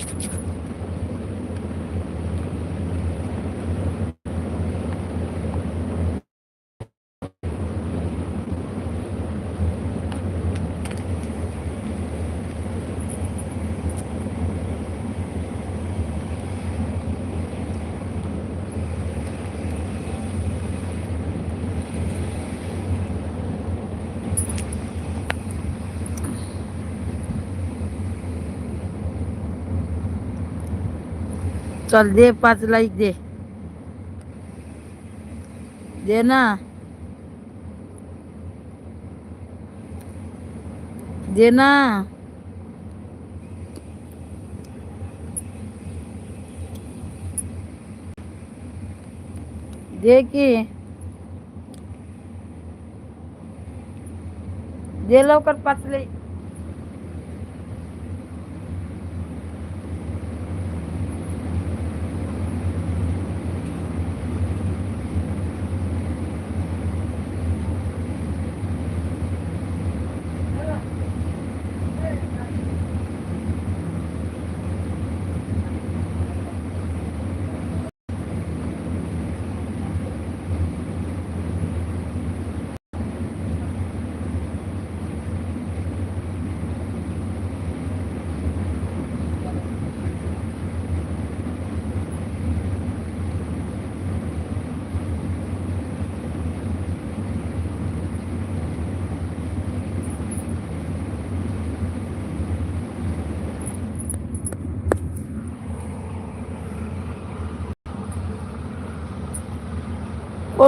çıkmıştı. चल दे पाच like they. दे ना। दे ना। दे की। दे लवकर पाच लाईक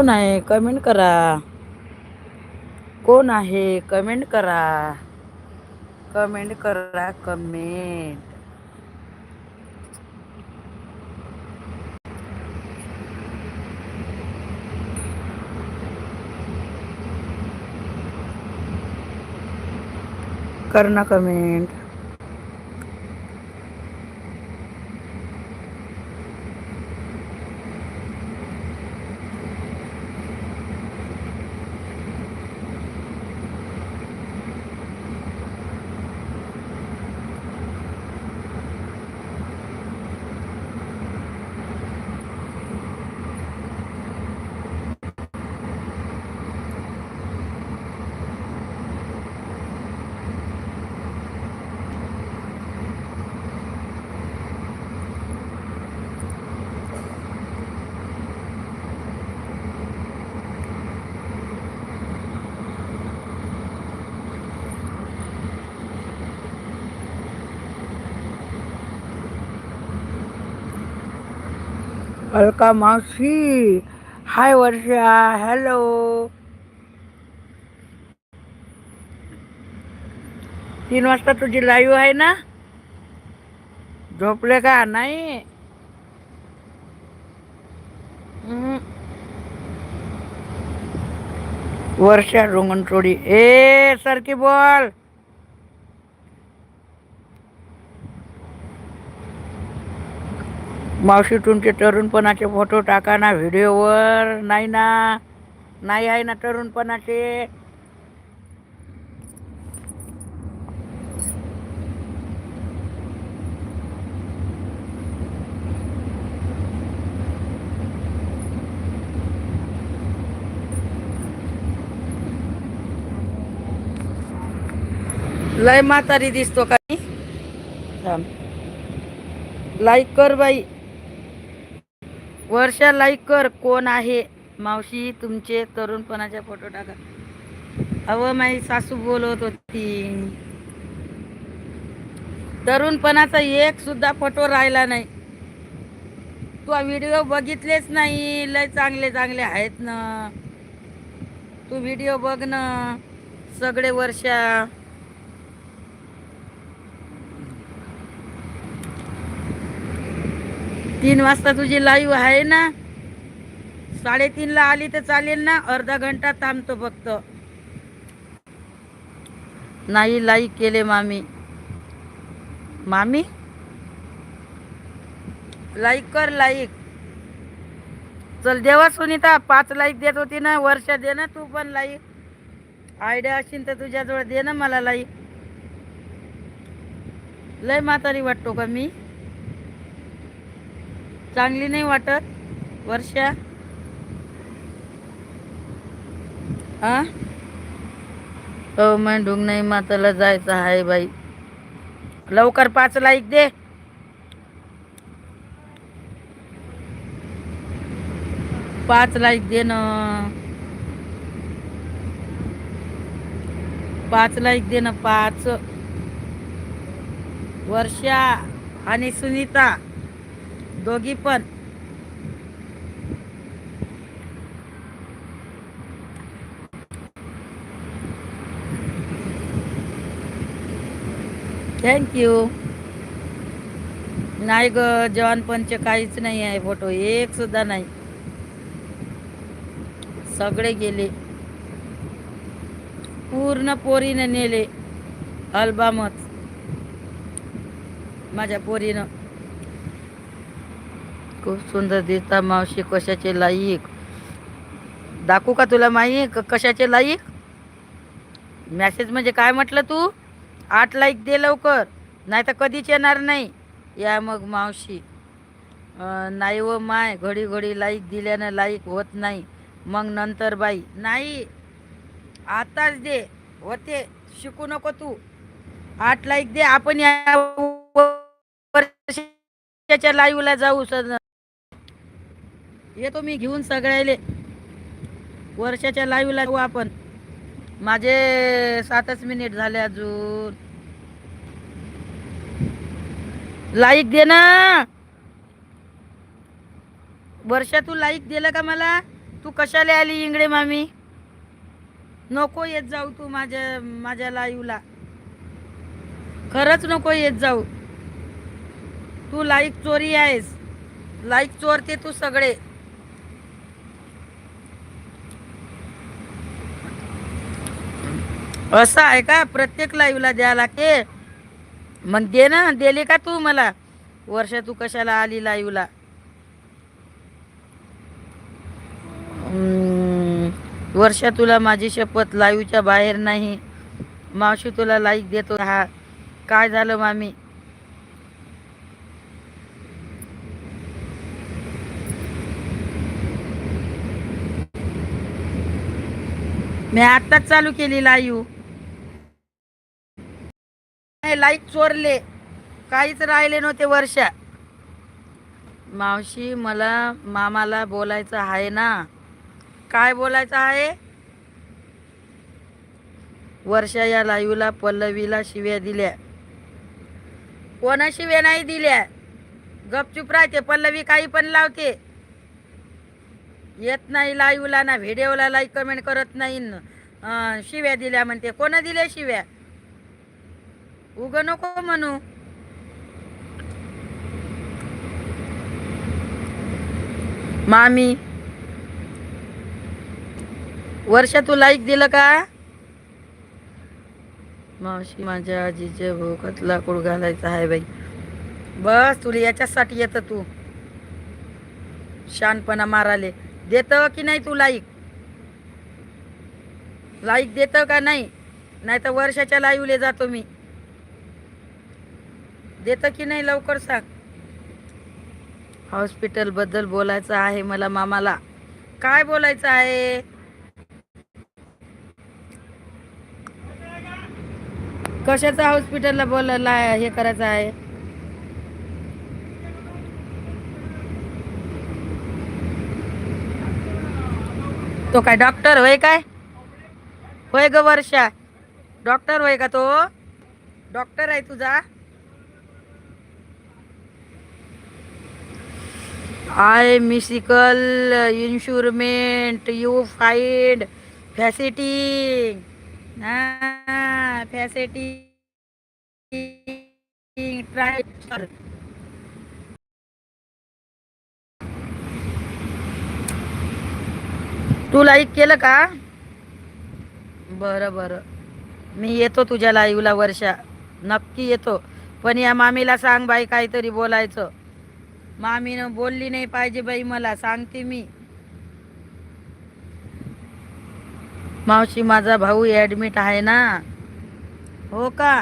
कोण आहे? कमेंट करा. कोण आहे? कमेंट करा. कमेंट करा कमेंट. कर ना कमेंट. अलका मावशी. हाय वर्षा हॅलो तीन वाजता तुझी लाईव्ह आहे ना? झोपले का? नाही. वर्षा रोंगणचोडी. ए सरकी बोल. मावशी तुमचे तरुणपणाचे फोटो टाका ना व्हिडिओवर नाही ना नाही आहे ना तरुणपणाचे लय म्हातारी दिसतो का मी? थांब. लाईक कर बाई वर्षा लाईक कर कोण आहे? मावशी तुमचे तरुणपणाच्या फोटो टाका. अव माई सासू बोलत होती. तरुणपणाचा एक सुद्धा फोटो राहिला नाही. तू व्हिडिओ बघितलेच नाही. लय चांगले चांगले आहेत ना. तू व्हिडिओ बघ ना. सगळे वर्षा. तीन वाजता तुझी लाईव्ह आहे ना? साडेतीनला आली तर चालेल ना? अर्धा घंटा थांबतो फक्त. नाही लाईक केले मामी. मामी? लाईक कर लाईक चल देवा सुनीता पाच लाईक देत होती ना? वर्ष दे ना तू पण लाईक आयडिया असेल तर तुझ्याजवळ दे ना मला लाईक लय म्हातारी वाटतो का मी? चांगली नाही वाटत. वर्षा. हा हो मग नाही माताला जायचं आहे बाई. लवकर पाच लाईक दे. पाच लाईक दे ना. पाच लाईक दे ना पाच. वर्षा आणि सुनीता. दोघी पण. थँक्यू नाही ग जवानपणचे काहीच नाही आहे फोटो एक सुद्धा नाही. सगळे गेले. पूर्ण पोरीने नेले. अल्बामच. माझ्या पोरीनं. खूप सुंदर दिसता मावशी कशाचे लाईक? दाखवू का तुला माई? कशाचे लाईक? मॅसेज म्हणजे काय म्हटलं तू? आठ लाईक दे लवकर नाही तर कधीच येणार नाही. या मग मावशी. नाही व माय घडी घडी लाईक दिल्यानं लाईक होत नाही. मग नंतर बाई नाही आताच दे होते शिकू नको तू. आठ लाईक दे आपण या वर्षाच्या लाईव्हला जाऊ सर येतो मी घेऊन सगळ्याले. वर्षाच्या लाईव्हला जाऊ आपण. माझे सातच मिनिट झाले अजून. लाईक दे ना. वर्षा तू लाईक दिलं का मला? तू कशाला आली इंगडे मामी? नको येत जाऊ तू माझ्या माझ्या लाईव्हला खरंच नको येत जाऊ. तू लाईक चोरी आहेस. लाईक चोरते तू सगळे. असं आहे का? प्रत्येक लाईव्हला द्या लागते मग दे ना दिले का तू मला? वर्षा तू कशाला आली लाईव्हला वर्षा तुला माझी शपथ लाईव्हच्या बाहेर नाही. मावशी तुला लाईक देतो. हा काय झालं मामी? मी आत्ताच चालू केली लाईव्ह लाईक चोरले. काहीच राहिले नव्हते वर्षा. मावशी मला मामाला बोलायचं आहे ना? काय बोलायचं आहे? वर्षा या लाईव्हला पल्लवीला शिव्या दिल्या. कोणा शिव्या नाही दिल्या? गपचूप राहते पल्लवी काही पण लावते. येत नाही लाईव्हला ना व्हिडिओला लाईक कमेंट करत नाही अं, शिव्या दिल्या म्हणते. कोणा दिल्या शिव्या? उग नको म्हणू. मामी. वर्षा तू लाईक दिलं का? मावशी माझ्या आजीच्या भोकात लाकूड घालायचं आहे बाई. बस तुला याच्यासाठी येतं तू. शानपणा माराले. देत की नाही तू लाईक लाईक देत का नाही? नाही तर वर्षाच्या लाईवले जातो मी. देतं की नाही लवकर सांग. हॉस्पिटलबद्दल बोलायचं आहे मला मामाला. काय बोलायचं आहे? कशाचं हॉस्पिटलला बोलायला हे करायचं आहे? तो काय डॉक्टर होय काय? होय ग वर्षा. डॉक्टर होय का तो? डॉक्टर आहे तुझा? I medical insurement you find facility facility try Tu like केलं का? बरं बरं. मी येतो तुझ्या लाईव्हला वर्षा. नक्की येतो. पण या मामीला सांग बाई काहीतरी बोलायचं. मामीनं बोलली नाही पाहिजे बाई मला सांगते मी. मावशी माझा भाऊ ॲडमिट आहे ना. हो का?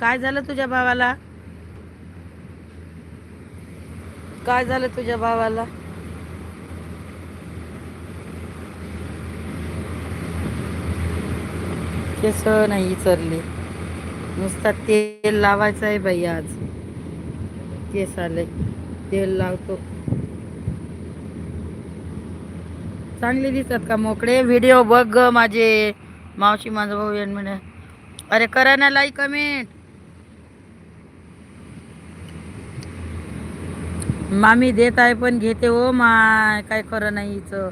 काय झालं तुझ्या भावाला? काय झालं तुझ्या भावाला? केस नाही चरले नुसता तेल लावायचं आहे बाई आज. केस आले. तेल लावतो. चांगले दिसतात का मोकळे? व्हिडिओ बघ ग माझे. मावशी माझा भाऊ येण म्हणे. अरे करा ना लाईक कमेंट मामी देत आहे पण घेते ओ माय. काय खरं नाही हिचं.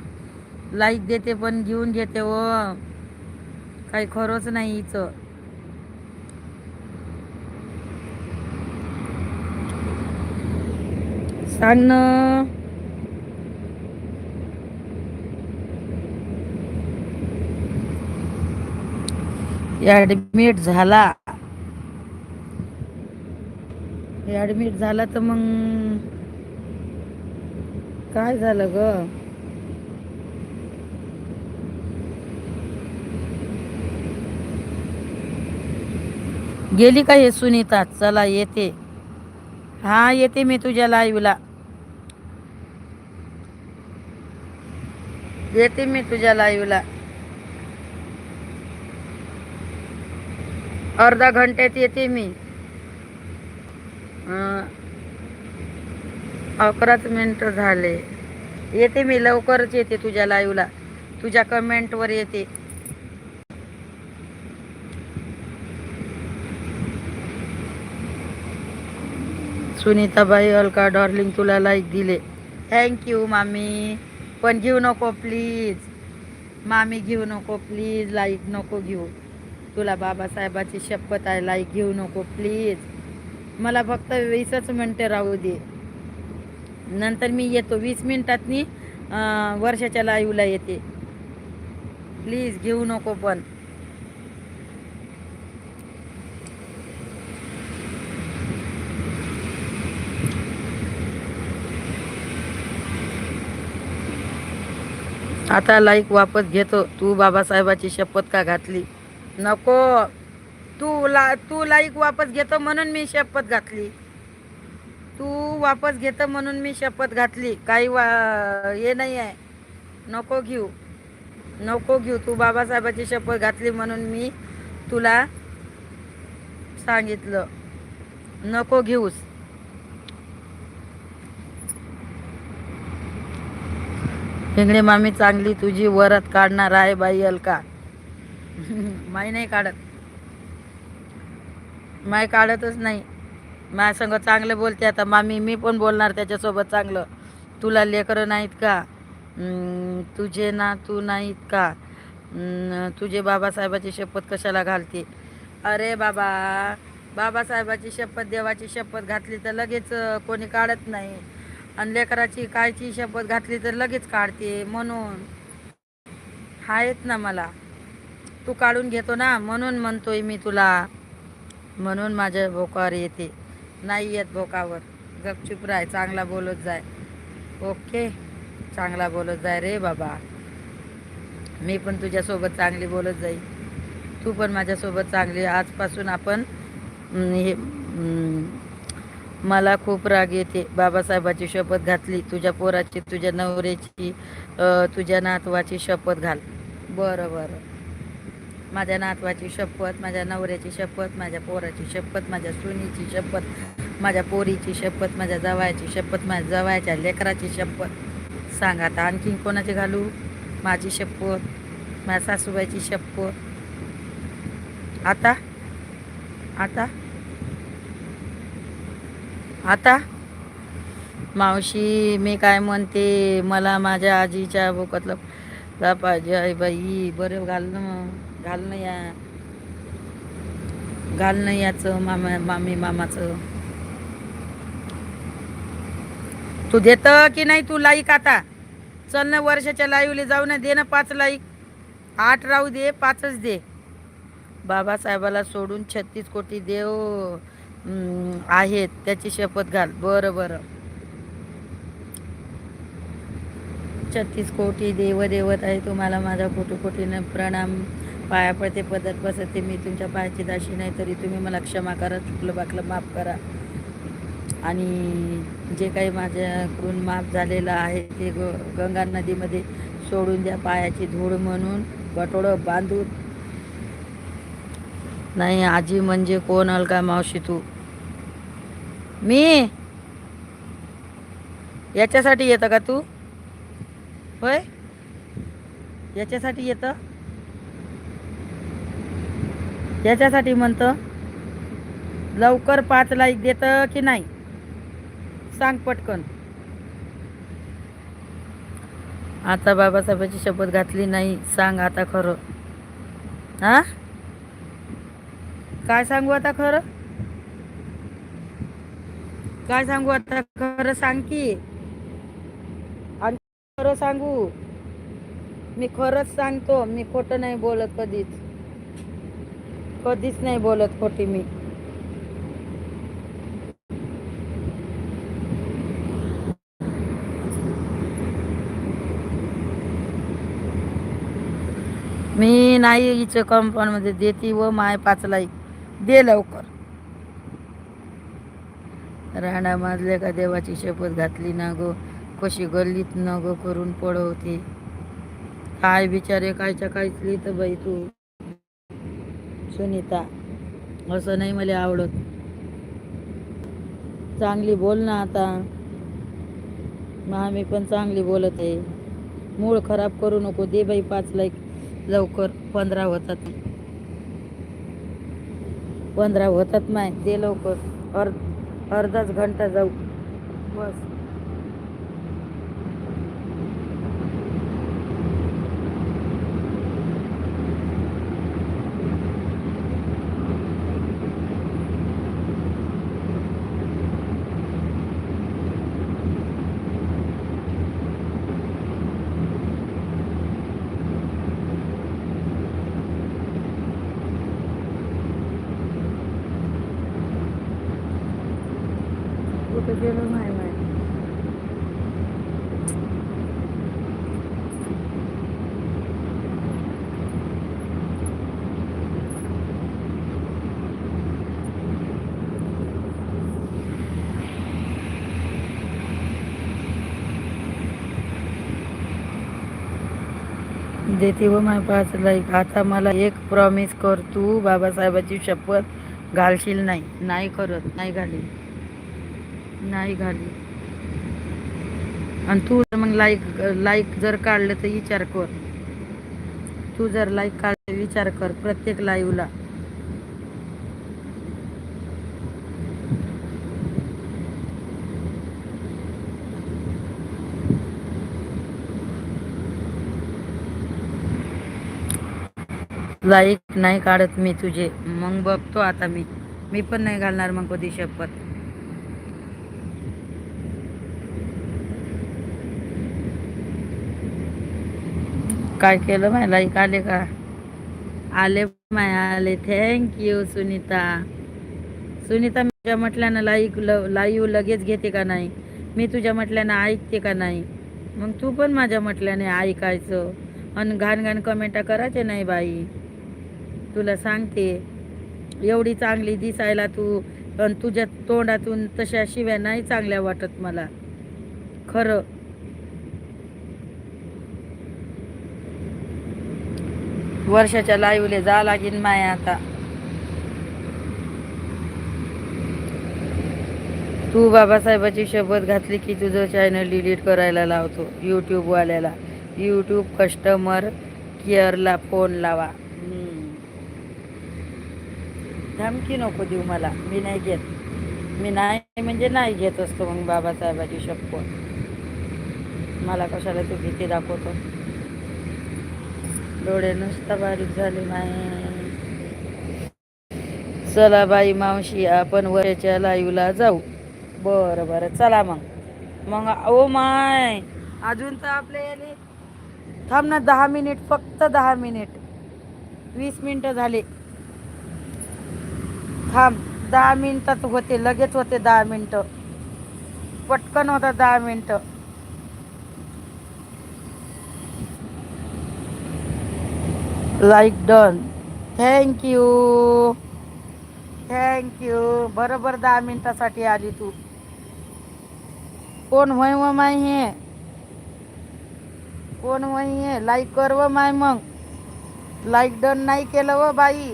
लाईक देते पण घेऊन घेते हो. ओ काही खरंच नाही हिचं. सांग ना ऍडमिट झाला. ऍडमिट झाला तर मग काय झालं ग? गेली का हे सुनीता? चला येते. हा येते मी तुझ्या लाईव्हला येते मी तुझ्या लाईव्हला अर्धा घंट्यात येते मी. अकराच मिनटं झाले. येते मी लवकरच येते तुझ्या लाईव्हला तुझ्या कमेंटवर येते. सुनीताबाई अलका डॉर्लिंग तुला लाईक दिले. थँक्यू मामी. पण घेऊ नको प्लीज मामी घेऊ नको प्लीज लाईक नको घेऊ. तुला बाबासाहेबाची शपथ आहे लाईक घेऊ नको प्लीज मला फक्त वीसच मिनटं राहू दे. नंतर मी येतो. वीस मिनिटातनी वर्षाच्या लाईवला येते. प्लीज घेऊ नको पण. आता लाईक वापस घेतो. तू बाबासाहेबाची शपथ का घातली? नको. तू ला तू लाईक वापस घेतो म्हणून मी शपथ घातली. तू वापस घेतो म्हणून मी शपथ घातली. काही वा हे नाही आहे. नको घेऊ. नको घेऊ. तू बाबासाहेबाची शपथ घातली म्हणून मी तुला सांगितलं. नको घेऊस. हिंगडी मामी चांगली तुझी वरत काढणार आहे बाई अलका. माई नाही काढत. माय काढतच नाही. माझ्या संग चांगलं बोलते आता. मामी मी पण बोलणार त्याच्यासोबत चांगलं. तुला लेकरं नाहीत का? तुझे ना तू नाहीत का? तुझे बाबासाहेबाची शपथ कशाला घालते? अरे बाबा बाबासाहेबाची शपथ देवाची शपथ घातली तर लगेच कोणी काढत नाही. आणि लेकराची कायची शपथ घातली तर लगेच काढते म्हणून. आहेत ना मला. तू काढून घेतो ना म्हणून म्हणतोय मी तुला. म्हणून माझ्या भोकावर येते. नाही येत भोकावर. गपचूप राह चांगला बोलत जाय. ओके चांगला बोलत जाय रे बाबा. मी पण तुझ्यासोबत चांगली बोलत जाईल तू पण माझ्यासोबत चांगली. आजपासून आपण हे मला खूप राग येते. बाबासाहेबाची शपथ घातली तुझ्या पोराची तुझ्या नवऱ्याची तुझ्या नातवाची शपथ घाल. बरं बरं. माझ्या नातवाची शपथ माझ्या नवऱ्याची शपथ माझ्या पोराची शपथ माझ्या सुनीची शपथ माझ्या पोरीची शपथ माझ्या जवायची शपथ माझ्या जवायच्या लेकराची शपथ. सांग आता आणखीन कोणाची घालू? माझी शपथ माझ्या सासूबाईची शपथ. आता? आता? आता? मावशी मी काय म्हणते मला माझ्या आजीच्या भोकातलं ला पाहिजे आई बाई. बरं घालणं घालणं या. घालणं याचं मामा मामी मामाचं. तू देत की नाही तू लाईक आता? चल ना वर्षाच्या लाईवले जाऊ ना दे ना पाच लाईक. आठ राहू दे पाचच दे. बाबासाहेबाला सोडून छत्तीस कोटी देव. आहेत. त्याची शपथ घाल. बरं बरं. छत्तीस कोटी देवदेवत आहे तुम्हाला माझा कोटी कोटीनं प्रणाम. पाया पडते पदर बसते मी तुमच्या पायाची दाशी नाही तरी तुम्ही मला क्षमा करा चुकलं बाकलं माफ करा. आणि जे काही माझ्याकडून माफ झालेलं आहे ते ग गंगा नदीमध्ये सोडून द्या पायाची धूळ म्हणून. गटोडं बांधून नाही आजी म्हणजे कोण अलका मावशी तू? मी? याच्यासाठी येतं का तू? होय? याच्यासाठी येतं? याच्यासाठी म्हणतं लवकर पाच लाईक देतं की नाही? सांग पटकन. आता बाबासाहेबाची शपथ घातली नाही सांग आता खरं. हा? काय सांगू आता खरं? काय सांगू आता खरं सांग की? आणि खरं सांगू मी खरंच सांगतो मी खोटं नाही बोलत कधीच. कधीच नाही बोलत खोटी मी. मी नाही हिचं कंपाऊंडमध्ये देते देती व माय पाच लाईक दे लवकर. राणा माजले का देवाची शपथ घातली ना गो. कशी गल्लीत न गो करून पळवते. काय बिचारे कायच्या काहीच लिहित बाई तू? सुनीता असं नाही मला आवडत. चांगली बोल ना आता. मी पण चांगली बोलत आहे. मूळ खराब करू नको. दे बाई पाच लाईक लवकर. पंधरा होतात. पंधरा होतात माय ते लवकर. अर्ध अर्धाच घंटा जाऊ. बस. देते व माय पाच लाईक. आता मला एक प्रॉमिस कर तू बाबासाहेबाची शपथ घालशील नाही. नाही करत. नाही घाली नाही घाली आणि तू जर मग लाईक लाईक जर काढलं तर विचार कर. तू जर लाईक काढलं विचार कर प्रत्येक लाईव्हला लाईक नाही काढत मी तुझे. मग बघतो आता मी. मी पण नाही घालणार मग कधी शपथ. काय केलं माय लाईक आले का? आले माय आले. थँक्यू सुनीता. सुनीता मी तुझ्या म्हटल्यानं लाईक लाईव्ह लगेच घेते का नाही? मी तुझ्या म्हटल्यानं ऐकते का नाही? मग तू पण माझ्या म्हटल्याने ऐकायचं. आणि घाण घाण कमेंटा करायचे नाही बाई. तुला सांगते. एवढी चांगली दिसायला तू पण तुझ्या तोंडातून तशा शिव्या नाही चांगल्या वाटत मला. खरं. वर्षाच्या लाईवले जा लागीन माया आता. तू बाबासाहेबाची शपथ घातली की तुझं चॅनल डिलीट करायला लावतो. यूट्यूबवाल्याला यूट्यूब कस्टमर केअरला फोन लावा. धमकी नको देऊ मला. मी नाही घेत. मी नाही म्हणजे नाही घेत असतो मग बाबासाहेबाची शपथ. मला कशाला तू भीती दाखवतो? डोळे नुसता बारीक झाले नाही. चला बाई मावशी आपण वरच्या लाईवला जाऊ. बरं बरं. चला मग. मग ओ माय अजून तर आपले याने थांब ना दहा मिनिट फक्त दहा मिनिट. वीस मिनिटं झाले. थांब दहा मिनिटात होते लगेच होते दहा मिनटं. पटकन होता दहा मिनटं. लाईक डन थँक्यू थँक्यू बरोबर दहा मिनिटासाठी आली तू. कोण होय व माय हे? कोण वय हे? लाईक कर व माय मग. लाईक डन नाही केलं व बाई.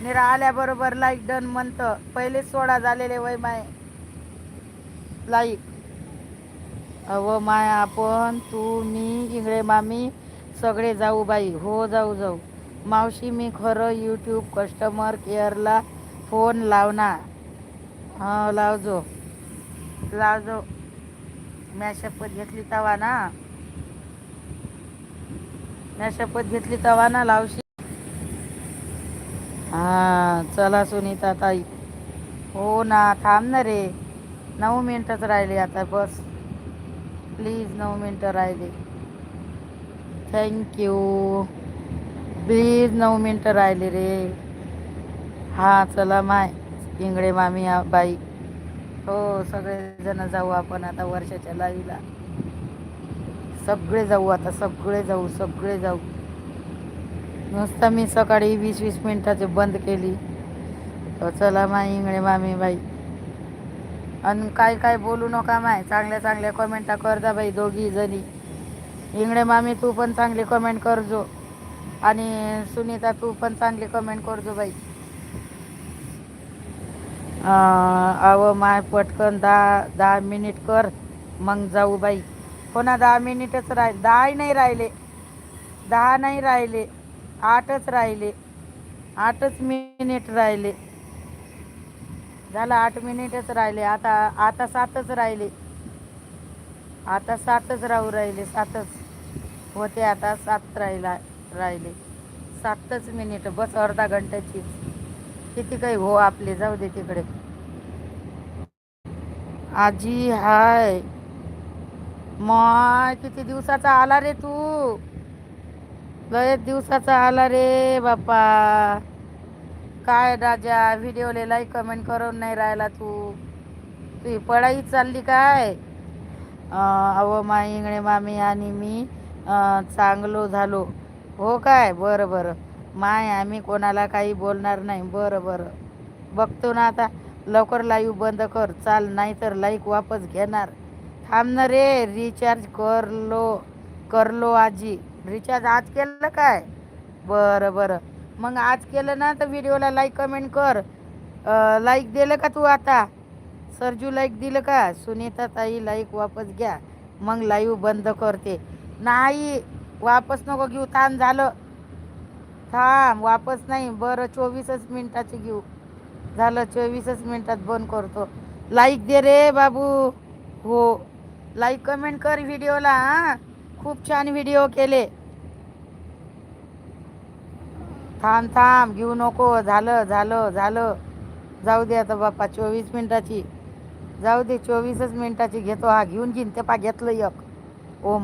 निरा आल्याबरोबर लाईक डन म्हणतं पहिलेच सोडा झालेले वय माय. लाईक अव माय आपण तू मी इंगळे मामी सगळे जाऊ बाई. हो जाऊ जाऊ. मावशी मी खरं यूट्यूब कस्टमर केअरला फोन लावना हा लावजो लावजो म्या शपथ घेतली तवा ना. म्या शपथ घेतली तवा ना लावशी. हा चला सुनीता ताई. हो ना थांब ना रे. नऊ मिनटंच राहिले आता बस. प्लीज नऊ मिनटं राहिले. थँक्यू प्लीज नऊ मिनटं राहिले रे. हा चला माय. इंगळे मामी बाई. हो सगळेजण जाऊ आपण आता वर्षाच्या लाईला. सगळे जाऊ आता सगळे जाऊ सगळे जाऊ. नुसतं मी सकाळी वीस वीस मिनटाचे बंद केली. तर चला माय इंगळे मामी बाई. आणि काय काय बोलू नका माय चांगल्या चांगल्या कमेंटा कर जा बाई दोघी जणी. इंगळे मामी तू पण चांगली कमेंट करजो. आणि सुनीता तू पण चांगली कमेंट करजो बाई. अव माय पटकन दहा दहा मिनिट कर मग जाऊ बाई. कोणा दहा मिनिटच राहिले दहाही नाही राहिले. दहा नाही राहिले. आठच राहिले. आठच मिनिट राहिले. झालं आठ मिनिटच राहिले. आता आता सातच राहिले. आता सातच राहू राहिले. सातच. होते आता सात राहिला राहिले. सातच मिनिट बस अर्धा घंट्याची. किती काही हो आपले जाऊ दे तिकडे. आजी हाय. मग किती दिवसाचा आला रे तू? लय दिवसाचा आला रे बाप्पा. काय राजा व्हिडिओले लाईक कमेंट करून नाही राहिला तू. तुझी पडाई चालली काय? अहो मा माई इंगळे मामी आणि मी चांगलो झालो. हो काय? बरं बरं. माय आम्ही कोणाला काही बोलणार नाही. बरं बरं. बघतो ना आता. लवकर लाईव्ह बंद कर. चाल नाही तर लाईक वापस घेणार. थांब ना रे. रिचार्ज करलो. करलो आजी. रिचार्ज आज केलं काय? बरं बरं. मग आज केलं ना तर व्हिडिओला लाईक कमेंट कर. लाईक दिलं का तू आता? सरजू लाईक दिलं का? सुनीता ताई लाईक वापस घ्या. मग लाईव्ह बंद करते. नाही वापस नको घेऊ ताण झालं. थांब वापस नाही. बरं चोवीसच मिनटाची घेऊ. झालं चोवीसच मिनटात बंद करतो. लाईक दे रे बाबू. हो. लाईक कमेंट कर व्हिडिओला हां. खूप छान व्हिडिओ केले. थांब थांब घेऊ नको. झालं झालं झालं. जाऊ दे आता बाप्पा चोवीस मिनिटाची. जाऊ दे चोवीसच मिनिटाची घेतो. हा घेऊन घेईन. ते पा घेतलं एक. ओ